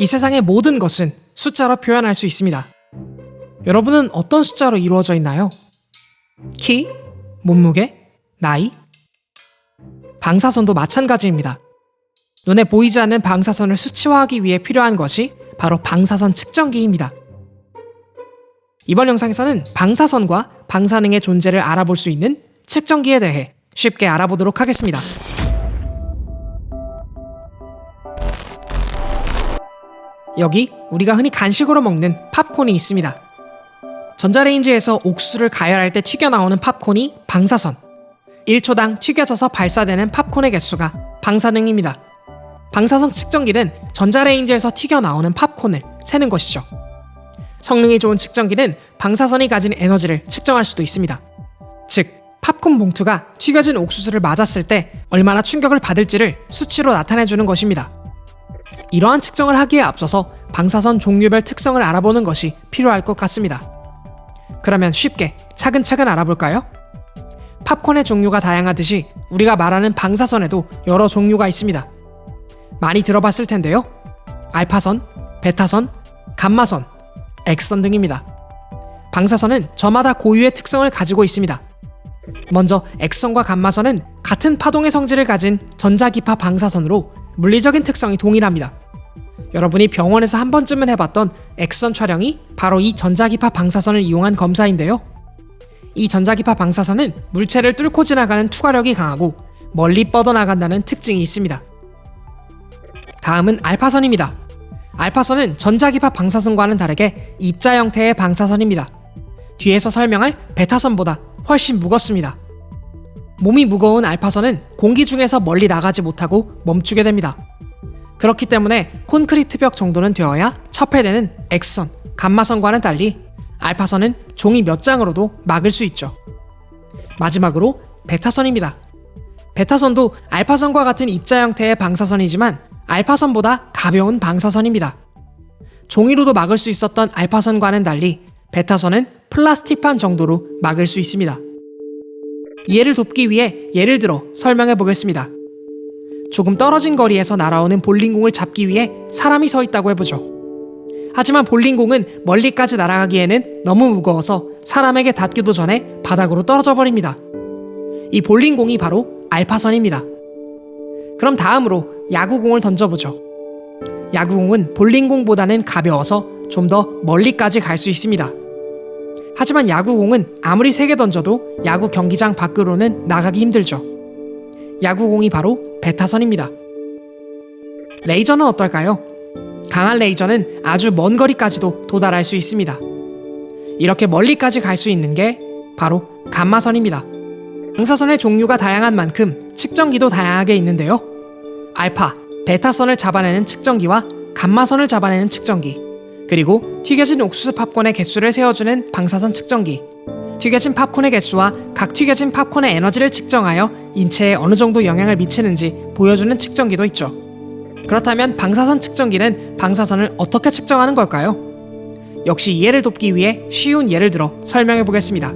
이 세상의 모든 것은 숫자로 표현할 수 있습니다. 여러분은 어떤 숫자로 이루어져 있나요? 키, 몸무게, 나이? 방사선도 마찬가지입니다. 눈에 보이지 않는 방사선을 수치화하기 위해 필요한 것이 바로 방사선 측정기입니다. 이번 영상에서는 방사선과 방사능의 존재를 알아볼 수 있는 측정기에 대해 쉽게 알아보도록 하겠습니다. 여기 우리가 흔히 간식으로 먹는 팝콘이 있습니다. 전자레인지에서 옥수수를 가열할 때 튀겨 나오는 팝콘이 방사선. 1초당 튀겨져서 발사되는 팝콘의 개수가 방사능입니다. 방사선 측정기는 전자레인지에서 튀겨 나오는 팝콘을 세는 것이죠. 성능이 좋은 측정기는 방사선이 가진 에너지를 측정할 수도 있습니다. 즉, 팝콘 봉투가 튀겨진 옥수수를 맞았을 때 얼마나 충격을 받을지를 수치로 나타내주는 것입니다. 이러한 측정을 하기에 앞서서 방사선 종류별 특성을 알아보는 것이 필요할 것 같습니다. 그러면 쉽게 차근차근 알아볼까요? 팝콘의 종류가 다양하듯이 우리가 말하는 방사선에도 여러 종류가 있습니다. 많이 들어봤을 텐데요. 알파선, 베타선, 감마선, 엑선 등입니다. 방사선은 저마다 고유의 특성을 가지고 있습니다. 먼저 엑선과 감마선은 같은 파동의 성질을 가진 전자기파 방사선으로 물리적인 특성이 동일합니다. 여러분이 병원에서 한 번쯤은 해봤던 엑선 촬영이 바로 이 전자기파 방사선을 이용한 검사인데요. 이 전자기파 방사선은 물체를 뚫고 지나가는 투과력이 강하고 멀리 뻗어나간다는 특징이 있습니다. 다음은 알파선입니다. 알파선은 전자기파 방사선과는 다르게 입자 형태의 방사선입니다. 뒤에서 설명할 베타선보다 훨씬 무겁습니다. 몸이 무거운 알파선은 공기 중에서 멀리 나가지 못하고 멈추게 됩니다. 그렇기 때문에 콘크리트 벽 정도는 되어야 첩회되는 엑선, 감마선과는 달리 알파선은 종이 몇 장으로도 막을 수 있죠. 마지막으로 베타선입니다. 베타선도 알파선과 같은 입자 형태의 방사선이지만 알파선보다 가벼운 방사선입니다. 종이로도 막을 수 있었던 알파선과는 달리 베타선은 플라스틱판 정도로 막을 수 있습니다. 이해를 돕기 위해 예를 들어 설명해 보겠습니다. 조금 떨어진 거리에서 날아오는 볼링공을 잡기 위해 사람이 서 있다고 해보죠. 하지만 볼링공은 멀리까지 날아가기에는 너무 무거워서 사람에게 닿기도 전에 바닥으로 떨어져 버립니다. 이 볼링공이 바로 알파선입니다. 그럼 다음으로 야구공을 던져보죠. 야구공은 볼링공보다는 가벼워서 좀 더 멀리까지 갈 수 있습니다. 하지만 야구공은 아무리 세게 던져도 야구 경기장 밖으로는 나가기 힘들죠. 야구공이 바로 베타선입니다. 레이저는 어떨까요? 강한 레이저는 아주 먼 거리까지도 도달할 수 있습니다. 이렇게 멀리까지 갈 수 있는 게 바로 감마선입니다. 방사선의 종류가 다양한 만큼 측정기도 다양하게 있는데요. 알파, 베타선을 잡아내는 측정기와 감마선을 잡아내는 측정기, 그리고 튀겨진 옥수수 팝콘의 개수를 세워주는 방사선 측정기, 튀겨진 팝콘의 개수와 각 튀겨진 팝콘의 에너지를 측정하여 인체에 어느 정도 영향을 미치는지 보여주는 측정기도 있죠. 그렇다면 방사선 측정기는 방사선을 어떻게 측정하는 걸까요? 역시 이해를 돕기 위해 쉬운 예를 들어 설명해 보겠습니다.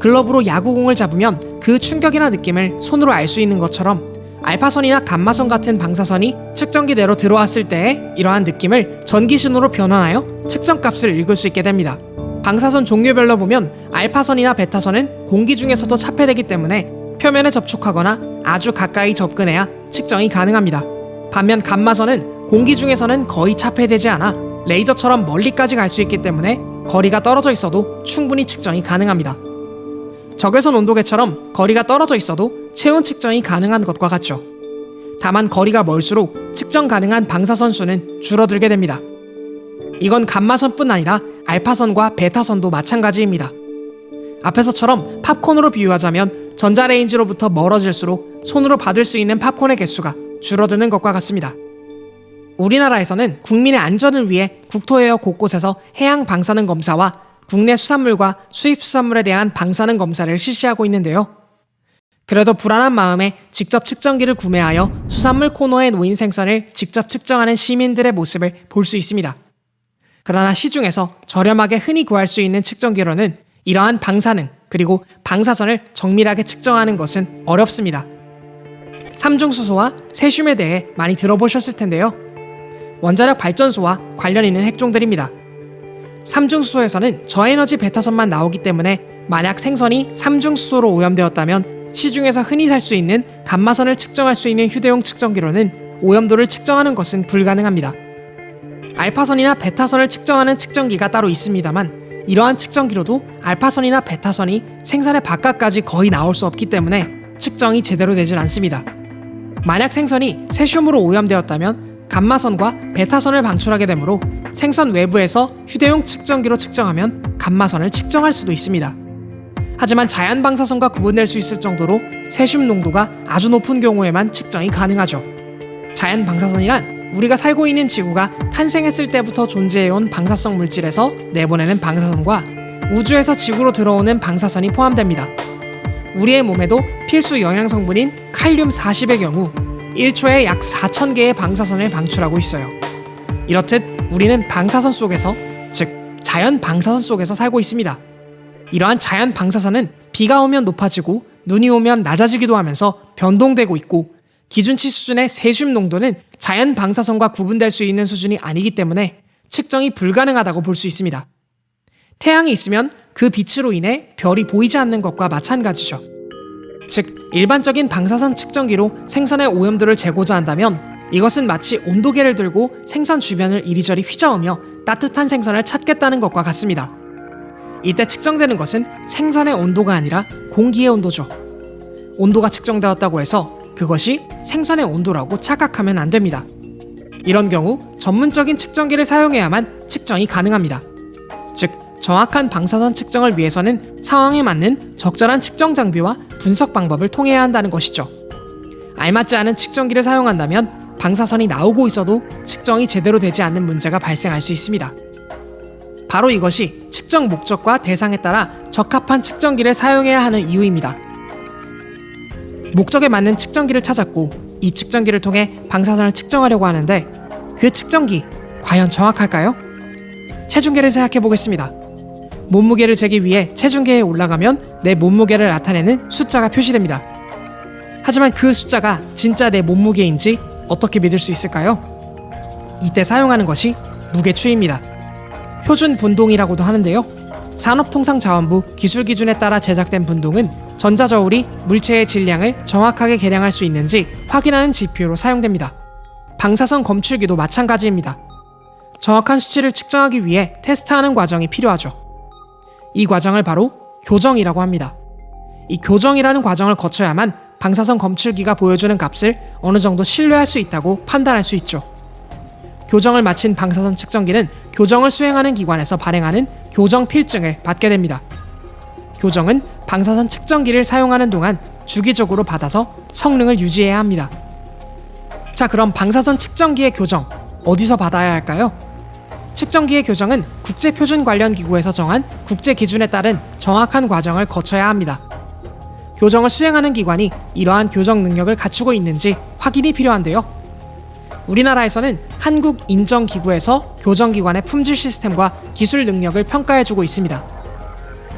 글러브로 야구공을 잡으면 그 충격이나 느낌을 손으로 알 수 있는 것처럼 알파선이나 감마선 같은 방사선이 측정기대로 들어왔을 때의 이러한 느낌을 전기신호로 변환하여 측정값을 읽을 수 있게 됩니다. 방사선 종류별로 보면 알파선이나 베타선은 공기 중에서도 차폐되기 때문에 표면에 접촉하거나 아주 가까이 접근해야 측정이 가능합니다. 반면 감마선은 공기 중에서는 거의 차폐되지 않아 레이저처럼 멀리까지 갈 수 있기 때문에 거리가 떨어져 있어도 충분히 측정이 가능합니다. 적외선 온도계처럼 거리가 떨어져 있어도 체온 측정이 가능한 것과 같죠. 다만 거리가 멀수록 측정 가능한 방사선 수는 줄어들게 됩니다. 이건 감마선뿐 아니라 알파선과 베타선도 마찬가지입니다. 앞에서처럼 팝콘으로 비유하자면 전자레인지로부터 멀어질수록 손으로 받을 수 있는 팝콘의 개수가 줄어드는 것과 같습니다. 우리나라에서는 국민의 안전을 위해 국토에어 곳곳에서 해양 방사능 검사와 국내 수산물과 수입 수산물에 대한 방사능 검사를 실시하고 있는데요. 그래도 불안한 마음에 직접 측정기를 구매하여 수산물 코너에 놓인 생선을 직접 측정하는 시민들의 모습을 볼 수 있습니다. 그러나 시중에서 저렴하게 흔히 구할 수 있는 측정기로는 이러한 방사능 그리고 방사선을 정밀하게 측정하는 것은 어렵습니다. 삼중수소와 세슘에 대해 많이 들어보셨을 텐데요. 원자력 발전소와 관련 있는 핵종들입니다. 삼중수소에서는 저에너지 베타선만 나오기 때문에 만약 생선이 삼중수소로 오염되었다면 시중에서 흔히 살 수 있는 감마선을 측정할 수 있는 휴대용 측정기로는 오염도를 측정하는 것은 불가능합니다. 알파선이나 베타선을 측정하는 측정기가 따로 있습니다만 이러한 측정기로도 알파선이나 베타선이 생선의 바깥까지 거의 나올 수 없기 때문에 측정이 제대로 되질 않습니다. 만약 생선이 세슘으로 오염되었다면 감마선과 베타선을 방출하게 되므로 생선 외부에서 휴대용 측정기로 측정하면 감마선을 측정할 수도 있습니다. 하지만 자연 방사선과 구분될 수 있을 정도로 세슘 농도가 아주 높은 경우에만 측정이 가능하죠. 자연 방사선이란 우리가 살고 있는 지구가 탄생했을 때부터 존재해온 방사성 물질에서 내보내는 방사선과 우주에서 지구로 들어오는 방사선이 포함됩니다. 우리의 몸에도 필수 영양 성분인 칼륨 40의 경우 1초에 약 4,000개의 방사선을 방출하고 있어요. 이렇듯 우리는 방사선 속에서, 즉, 자연 방사선 속에서 살고 있습니다. 이러한 자연 방사선은 비가 오면 높아지고 눈이 오면 낮아지기도 하면서 변동되고 있고 기준치 수준의 세슘 농도는 자연 방사선과 구분될 수 있는 수준이 아니기 때문에 측정이 불가능하다고 볼 수 있습니다. 태양이 있으면 그 빛으로 인해 별이 보이지 않는 것과 마찬가지죠. 즉, 일반적인 방사선 측정기로 생선의 오염도를 재고자 한다면 이것은 마치 온도계를 들고 생선 주변을 이리저리 휘저으며 따뜻한 생선을 찾겠다는 것과 같습니다. 이때 측정되는 것은 생선의 온도가 아니라 공기의 온도죠. 온도가 측정되었다고 해서 그것이 생선의 온도라고 착각하면 안 됩니다. 이런 경우 전문적인 측정기를 사용해야만 측정이 가능합니다. 즉, 정확한 방사선 측정을 위해서는 상황에 맞는 적절한 측정 장비와 분석 방법을 통해야 한다는 것이죠. 알맞지 않은 측정기를 사용한다면 방사선이 나오고 있어도 측정이 제대로 되지 않는 문제가 발생할 수 있습니다. 바로 이것이 측정 목적과 대상에 따라 적합한 측정기를 사용해야 하는 이유입니다. 목적에 맞는 측정기를 찾았고 이 측정기를 통해 방사선을 측정하려고 하는데 그 측정기 과연 정확할까요? 체중계를 생각해 보겠습니다. 몸무게를 재기 위해 체중계에 올라가면 내 몸무게를 나타내는 숫자가 표시됩니다. 하지만 그 숫자가 진짜 내 몸무게인지 어떻게 믿을 수 있을까요? 이때 사용하는 것이 무게추입니다. 표준 분동이라고도 하는데요. 산업통상자원부 기술 기준에 따라 제작된 분동은 전자저울이 물체의 질량을 정확하게 계량할 수 있는지 확인하는 지표로 사용됩니다. 방사선 검출기도 마찬가지입니다. 정확한 수치를 측정하기 위해 테스트하는 과정이 필요하죠. 이 과정을 바로 교정이라고 합니다. 이 교정이라는 과정을 거쳐야만 방사선 검출기가 보여주는 값을 어느 정도 신뢰할 수 있다고 판단할 수 있죠. 교정을 마친 방사선 측정기는 교정을 수행하는 기관에서 발행하는 교정 필증을 받게 됩니다. 교정은 방사선 측정기를 사용하는 동안 주기적으로 받아서 성능을 유지해야 합니다. 자, 그럼 방사선 측정기의 교정 어디서 받아야 할까요? 측정기의 교정은 국제표준 관련 기구에서 정한 국제 기준에 따른 정확한 과정을 거쳐야 합니다. 교정을 수행하는 기관이 이러한 교정 능력을 갖추고 있는지 확인이 필요한데요. 우리나라에서는 한국인정기구에서 교정기관의 품질 시스템과 기술 능력을 평가해주고 있습니다.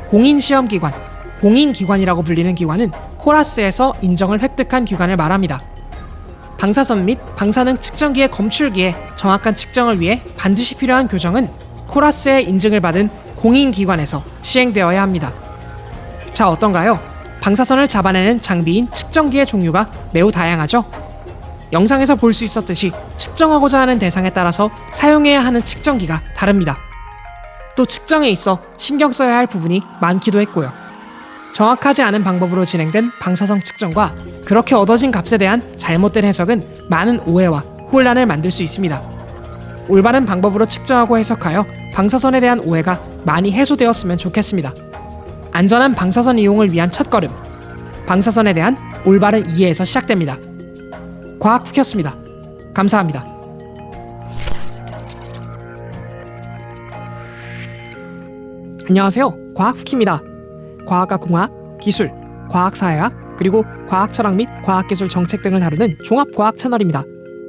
공인시험기관, 공인기관이라고 불리는 기관은 코라스에서 인정을 획득한 기관을 말합니다. 방사선 및 방사능 측정기의 검출기에 정확한 측정을 위해 반드시 필요한 교정은 코라스의 인증을 받은 공인기관에서 시행되어야 합니다. 자, 어떤가요? 방사선을 잡아내는 장비인 측정기의 종류가 매우 다양하죠? 영상에서 볼 수 있었듯이 측정하고자 하는 대상에 따라서 사용해야 하는 측정기가 다릅니다. 또 측정에 있어 신경 써야 할 부분이 많기도 했고요. 정확하지 않은 방법으로 진행된 방사성 측정과 그렇게 얻어진 값에 대한 잘못된 해석은 많은 오해와 혼란을 만들 수 있습니다. 올바른 방법으로 측정하고 해석하여 방사선에 대한 오해가 많이 해소되었으면 좋겠습니다. 안전한 방사선 이용을 위한 첫걸음. 방사선에 대한 올바른 이해에서 시작됩니다. 과학 후켰습니다. 감사합니다. 안녕하세요. 과학 후키입니다. 과학과 공학, 기술, 과학사회학, 그리고 과학철학 및 과학기술 정책 등을 다루는 종합과학 채널입니다.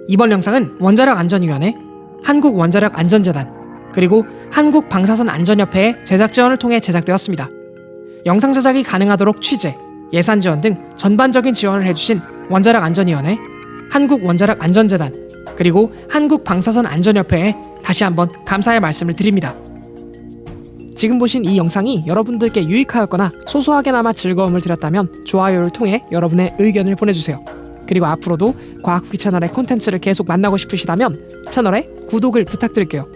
이번 영상은 원자력 안전위원회, 한국 원자력 안전재단, 그리고 한국 방사선 안전협회의 제작 지원을 통해 제작되었습니다. 영상 제작이 가능하도록 취재, 예산 지원 등 전반적인 지원을 해주신 원자력 안전위원회, 한국원자력 안전재단, 그리고 한국 방사선 안전협회에 다시 한번 감사의 말씀을 드립니다. 지금 보신 이 영상이 여러분들께 유익하였거나 소소하게나마 즐거움을 드렸다면 좋아요를 통해 여러분의 의견을 보내주세요. 그리고 앞으로도 과학후기 채널의 콘텐츠를 계속 만나고 싶으시다면 채널에 구독을 부탁드릴게요.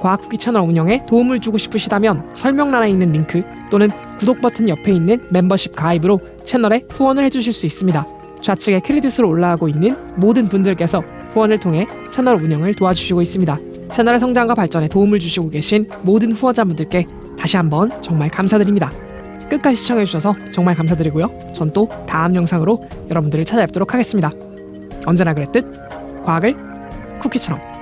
과학후기 채널 운영에 도움을 주고 싶으시다면 설명란에 있는 링크 또는 구독 버튼 옆에 있는 멤버십 가입으로 채널에 후원을 해주실 수 있습니다. 좌측에 크레딧으로 올라가고 있는 모든 분들께서 후원을 통해 채널 운영을 도와주시고 있습니다. 채널의 성장과 발전에 도움을 주시고 계신 모든 후원자분들께 다시 한번 정말 감사드립니다. 끝까지 시청해주셔서 정말 감사드리고요. 전 또 다음 영상으로 여러분들을 찾아뵙도록 하겠습니다. 언제나 그랬듯 과학을 쿠키처럼